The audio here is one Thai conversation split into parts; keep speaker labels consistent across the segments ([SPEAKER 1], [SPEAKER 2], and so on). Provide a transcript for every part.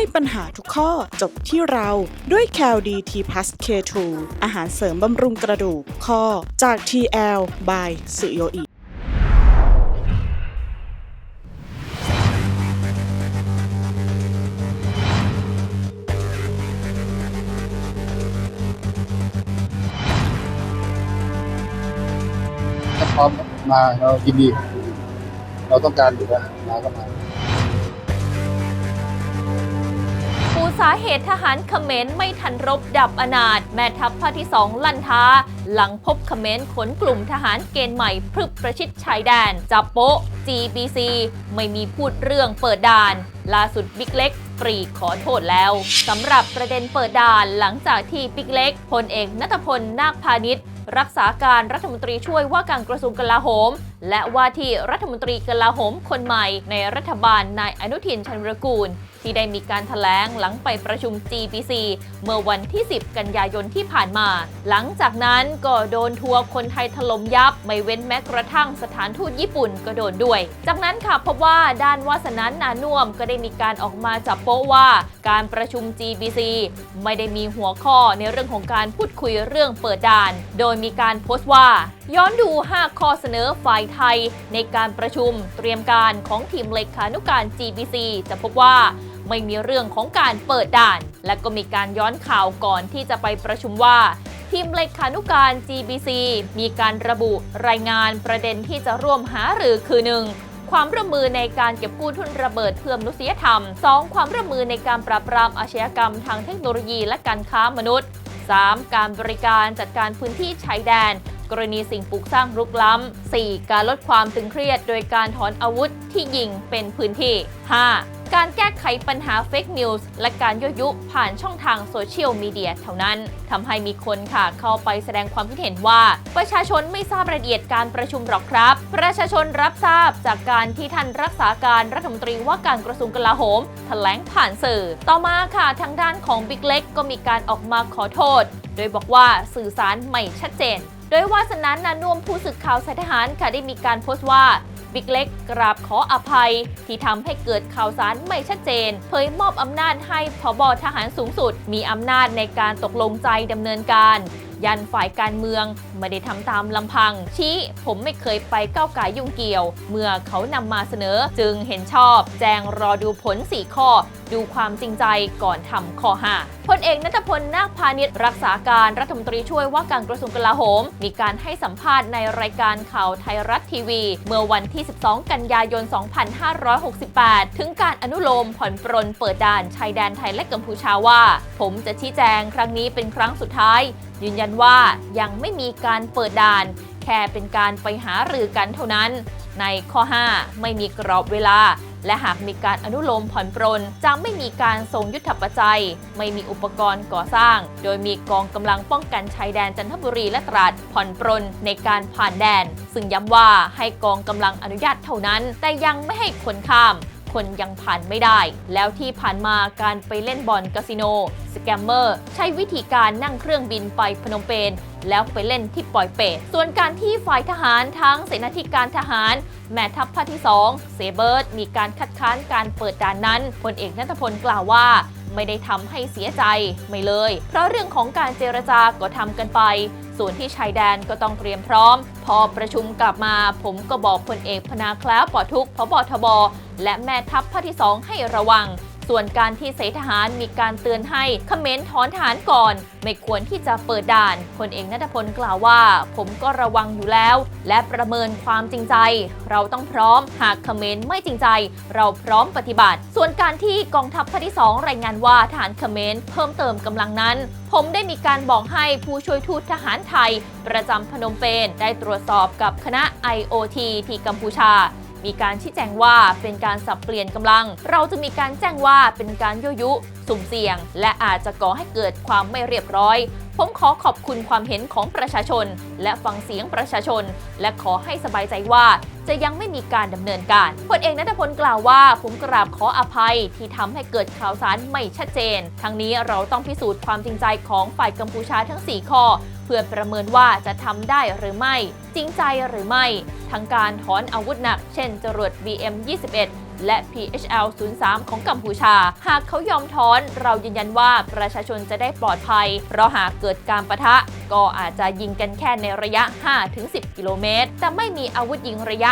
[SPEAKER 1] ให้ปัญหาทุกข้อจบที่เราด้วย c a l d t plus K2 อาหารเสริมบำรุงกระดูกข้อจาก TL by สุโยอิ
[SPEAKER 2] ถ้าพร้อมมาเรายินดี เราต้องการอยู่แล้วมาก็มา
[SPEAKER 3] สาเหตุทหารเขมรไม่ทันรบดับอนาถแม่ทัพภาคที่สองลั่นท้า หลังพบเขมรขนกลุ่มทหารเกณฑ์ใหม่พรึบประชิดชายแดนจับโป๊ะ GBC ไม่มีพูดเรื่องเปิดด่าน ล่าสุดบิ๊กเล็กปรีขอโทษแล้วสำหรับประเด็นเปิดด่านหลังจากที่บิ๊กเล็กพลเอกนัทพลนาคพาณิชย์รักษาการรัฐมนตรีช่วยว่าการกระทรวงกลาโหม และว่าที่รัฐมนตรีกลาโหมคนใหม่ในรัฐบาลนายอนุทินชาญวรกูล ที่ได้มีการถแถลงหลังไปประชุม GBC เมื่อวันที่ 10 กันยายนที่ผ่านมา หลังจากนั้นก็โดนทัวร์คนไทยถล่มยับ ไม่เว้นแม้กระทั่งสถานทูตญี่ปุ่นก็โดนด้วย จากนั้นค่ะพบว่าด้านวาสนันนานุ่วมก็ได้มีการออกมาจับโป๊ะว่า การประชุม GBC ไม่ได้มีหัวข้อในเรื่องของการพูดคุยเรื่องเปิดด่าน โดยมีการโพสต์ว่า ย้อนดู 5 ข้อเสนอฝ่ายไทย ในการประชุมเตรียมการของทีมเลขานุการ GBC จะพบว่าไม่มีเรื่องของการเปิดด่าน และก็มีการย้อนข่าวก่อนที่จะไปประชุมว่า ทีมเลขานุการ GBC มีการระบุรายงานประเด็นที่จะร่วมหาหรือคือ 1. ความร่วมมือในการเก็บกู้ทุนระเบิดเพื่อมนุษยธรรม 2. ความร่วมมือในการปราบปรามอาชญากรรมทางเทคโนโลยีและการค้ามนุษย์ 3. การบริการจัดการพื้นที่ชายแดน กรณีสิ่งปลูกสร้างรุกล้ำ 4. การลดความตึงเครียด โดยการถอนอาวุธที่ยิงเป็นพื้นที่ 5. การแก้ไขปัญหาเฟกนิวส์และการยั่วยุผ่านช่องทางโซเชียลมีเดียเท่านั้นทำให้มีคนค่ะเข้าไปแสดงความคิดเห็นว่า ประชาชนไม่ทราบรายละเอียดการประชุมหรอกครับ ประชาชนรับทราบจากการที่ท่านรักษาการรัฐมนตรีว่าการกระทรวงกลาโหมแถลงผ่านสื่อ ต่อมาค่ะทางด้านของบิ๊กเล็กก็มีการออกมาขอโทษ โดยบอกว่าสื่อสารไม่ชัดเจน โดยวาสนันนานุ่วมผู้สื่อข่าวสายทหารค่ะได้มีการโพสต์ว่าบิ๊กเล็กกราบขออภัย ที่ทำให้เกิดข่าวสารไม่ชัดเจน เผยมอบอำนาจให้ผบทหารสูงสุด มีอำนาจในการตกลงใจดำเนินการ ยันฝ่ายการเมือง ไม่ได้ทำตามลำพัง ชี้ผมไม่เคยไปก้าวไก่ยุ่งเกี่ยว เมื่อเขานำมาเสนอจึงเห็นชอบ แจงรอดูผล 4 ข้อ ดูความจริงใจก่อนทำข้อ5พลเอกนัทพลนาคพาณิชย์รักษาการรัฐมนตรีช่วยว่าการกระทรวงกลาโหม มีการให้สัมภาษณ์ในรายการข่าวไทยรัฐทีวี เมื่อวันที่ 12 กันยายน 2568 ถึงการอนุโลมผ่อนปรนเปิดด่านชายแดนไทยและกัมพูชาว่า ผมจะชี้แจงครั้งนี้เป็นครั้งสุดท้าย ยืนยันว่ายังไม่มีการเปิดด่าน แค่เป็นการไปหารือกันเท่านั้น ในข้อ 5 ไม่มีกรอบเวลา และหากมีการอนุโลมผ่อนปรนจะไม่มีการส่งยุทธปัจจัย ไม่มีอุปกรณ์ก่อสร้าง โดยมีกองกำลังป้องกันชายแดนจันทบุรีและตราดผ่อนปรนในการผ่านแดน ซึ่งย้ำว่าให้กองกำลังอนุญาตเท่านั้น แต่ยังไม่ให้คนข้ามคนยังผ่านไม่ได้ แล้วที่ผ่านมาการไปเล่นบอลคาสิโน สแกมเมอร์ ใช้วิธีการนั่งเครื่องบินไปพนมเปญ แล้วไปเล่นที่ปอยเปตส่วนการที่ฝ่ายทหารทั้งเสนาธิการทหาร แม่ทัพภาคที่ 2 เซเบิร์ตมีการคัดค้านการเปิดด่านนั้นพลเอกนัทพลกล่าวว่าไม่ได้ทำให้เสียใจไม่เลย เพราะเรื่องของการเจรจาก็ทำกันไป ส่วนที่ชายแดนก็ต้องเตรียมพร้อม พอประชุมกลับมา ผมก็บอกพลเอกพนาแคล้วปลอดทุกพบทบ และแม่ทัพภาคที่2ให้ระวัง ส่วนการที่เสทหารมีการเตือนให้เขมรถอนทหารก่อน ไม่ควรที่จะเปิดด่านพลเอกนัทพลกล่าวว่า ผมก็ระวังอยู่แล้ว และประเมินความจริงใจ เราต้องพร้อมหากเขมรไม่จริงใจ เราพร้อมปฏิบัติ ส่วนการที่กองทัพภาคที่ 2 รายงานว่าทหารเขมรเพิ่มเติมกำลังนั้น ผมได้มีการบอกให้ผู้ช่วยทูตทหารไทย ประจำพนมเปญได้ตรวจสอบกับคณะ IOT ที่กัมพูชา มีการชี้แจงว่าเป็นการสับเปลี่ยนกำลัง เราจะมีการแจ้งว่าเป็นการยั่วยุ สุ่มเสี่ยง และอาจจะก่อให้เกิดความไม่เรียบร้อยผมขอขอบคุณความเห็นของประชาชน และฟังเสียงประชาชน และขอให้สบายใจว่าจะยังไม่มีการดำเนินการพลเอกนัทพลกล่าวว่าผมกราบขออภัยที่ทำให้เกิดข่าวสารไม่ชัดเจน ทั้งนี้เราต้องพิสูจน์ความจริงใจของฝ่ายกัมพูชาทั้ง 4 ข้อ พื่อประเมินว่าจะทำได้หรือไม่ จริงใจหรือไม่ทั้งการถอนอาวุธหนัก เช่นจรวด BM-21 และ PHL 03 ของกัมพูชา หากเขายอมถอนเรายืนยันว่าประชาชนจะได้ปลอดภัย เพราะหากเกิดการประทะ ก็อาจจะยิงกันแค่ในระยะ 5-10 กิโลเมตร แต่ไม่มีอาวุธยิงระยะ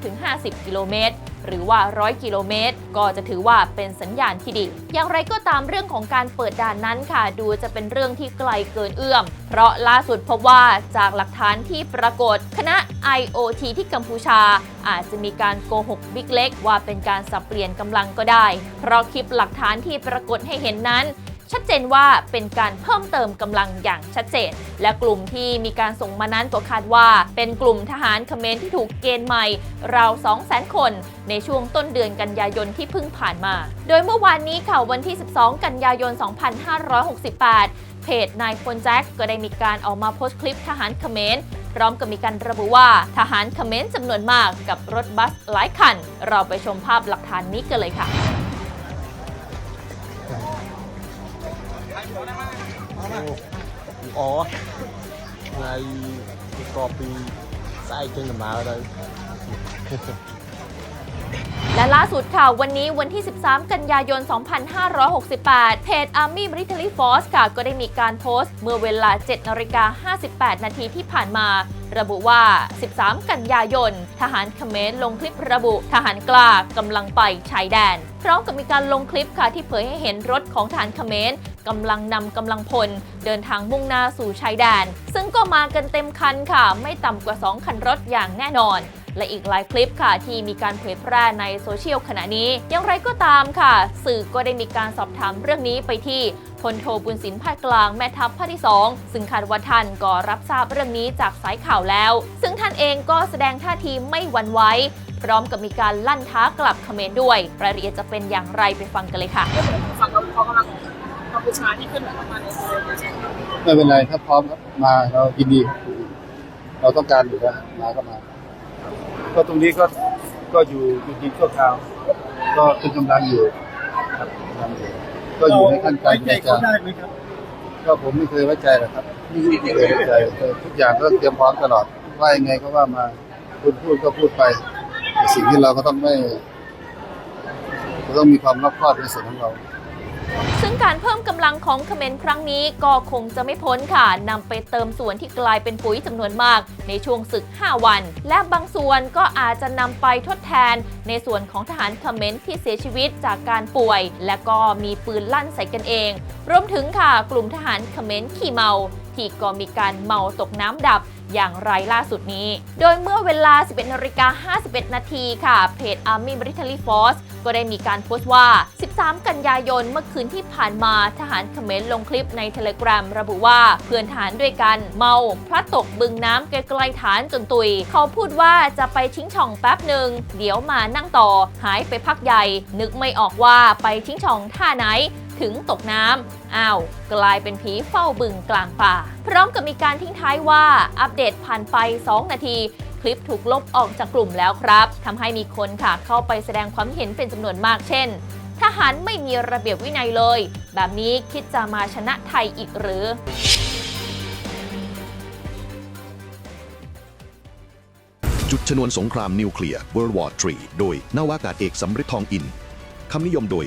[SPEAKER 3] 40-50 กิโลเมตร หรือว่า 100 กิโลเมตร ก็จะถือว่าเป็นสัญญาณที่ดี อย่างไรก็ตามเรื่องของการเปิดด่านนั้นค่ะ ดูจะเป็นเรื่องที่ไกลเกินเอื้อม เพราะล่าสุดพบว่าจากหลักฐานที่ปรากฏคณะ IOT ที่กัมพูชา อาจจะมีการโกหกบิ๊กเล็ก ว่าเป็นการสับเปลี่ยนกำลังก็ได้ เพราะคลิปหลักฐานที่ปรากฏให้เห็นนั้น ชัดเจนว่าเป็นการเพิ่มเติมกำลังอย่างชัดเจน และกลุ่มที่มีการส่งมานั้นก็คาดว่า เป็นกลุ่มทหารเขมรที่ถูกเกณฑ์ใหม่ ราว 200,000 คน ในช่วงต้นเดือนกันยายนที่เพิ่งผ่านมา โดยเมื่อวานนี้ค่ะวันที่ 12 กันยายน 2568 เพจนายพลแจ็คก็ได้มีการออกมาโพสต์คลิปทหารเขมรพร้อมกับมีการระบุว่าทหารเขมรจำนวนมากกับรถบัสหลายคัน เราไปชมภาพหลักฐานนี้กันเลยค่ะ
[SPEAKER 4] អូថ្ងៃក៏ពីស្អែកចេញដំណើរទៅ
[SPEAKER 3] และล่าสุดค่ะ วันนี้วันที่ 13 กันยายน 2568 เพจ Army Military Force ค่ะ ก็ได้มีการโพสต์ เมื่อเวลา 7นาฬิกา58 นาทีที่ผ่านมา ระบุว่า 13 กันยายน ทหารเขมรลงคลิประบุ ทหารกล้ากำลังไปชายแดน พร้อมกับมีการลงคลิปค่ะ ที่เผยให้เห็นรถของทหารเขมรกำลังนำกำลังพล เดินทางมุ่งหน้าสู่ชายแดน ซึ่งก็มากันเต็มคันค่ะ ไม่ต่ำกว่า 2 คันรถอย่างแน่นอน และอีกหลายคลิปค่ะที่มีการเผยแพร่ในโซเชียลขณะนี้ อย่างไรก็ตามค่ะ สื่อก็ได้มีการสอบถามเรื่องนี้ไปที่พลโทบุญสินภาคกลางแม่ทัพภาคที่ 2 ซึ่งคาดว่าท่านก็รับทราบเรื่องนี้จากสายข่าวแล้ว ซึ่งท่านเองก็แสดงท่าทีไม่หวั่นไหวพร้อมกับมีการลั่นท้ากลับเขมรด้วย รายละเอียดจะเป็นอย่างไรไปฟังกันเลยค่ะ
[SPEAKER 5] ฝั่งกัมเขากำลังกัมพูชาที่ขึ้นมาในทะเลเนี่ยใช่ไม
[SPEAKER 2] ไม่เป็นไรถ้าพร้อมครับมาเรายินดี เราต้องการอยู่แล้วมาก็มา ก็ตรงนี้ก็ก็อยู่อยู่ทีชั่วคราว ก็เป็นกำลังอยู่ครับกำลังอยู่ก็อยู่ในขั้นการเจรจาก็ผมไม่เคยไว้ใจหรอกครับไม่เคยไว้ใจแต่ทุกอย่างก็เตรียมพร้อมตลอดว่ายังไงก็ว่ามาคุณพูดก็พูดไปแต่สิ่งที่เราก็ต้องไม่ เราต้องมีความรอบคอบในส่วนของเรา
[SPEAKER 3] ซึ่งการเพิ่มกำลังของเขมรครั้งนี้ก็คงจะไม่พ้นค่ะนำไปเติมส่วนที่กลายเป็นปุ๋ยจำนวนมาก ในช่วงศึก 5 วัน และบางส่วนก็อาจจะนำไปทดแทน ในส่วนของทหารเขมรที่เสียชีวิตจากการป่วย และก็มีปืนลั่นใส่กันเอง รวมถึงค่ะกลุ่มทหารเขมรขี่เมา ที่ก็มีการเมาตกน้ำดับ อย่างไรล่าสุดนี้ โดยเมื่อเวลา 11นาฬิกา51 นาทีค่ะ เพจ Army Military Force ก็ได้มีการโพสต์ว่า 13 กันยายนเมื่อคืนที่ผ่านมาทหารเขมรลงคลิปในเทเลกราระบุว่าเพื่อนทหารด้วยกันเมาพลัดตกบึงน้ำไกลๆฐานจนตุย เขาพูดว่าจะไปชิงช่องแป๊บหนึ่งเดี๋ยวมานั่งต่อหายไปพักใหญ่ นึกไม่ออกว่าไปชิงช่องท่าไหน ถึงตกน้ำอ้าว กลายเป็นผีเฝ้าบึงกลางป่า พร้อมกับมีการทิ้งท้ายว่าอัปเดตผ่านไป 2 นาที คลิปถูกลบออกจากกลุ่มแล้วครับทำให้มีคนค่ะเข้าไปแสดงความเห็นเป็นจำนวนมากเช่น ทหารไม่มีระเบียบวินัยเลย แบบนี้คิดจะมาชนะไทยอีกหรือ
[SPEAKER 6] จุดชนวนสงครามนิวเคลียร์ World War III โดยนาวากาศเอกสำริดทองอิน คำนิยมโดย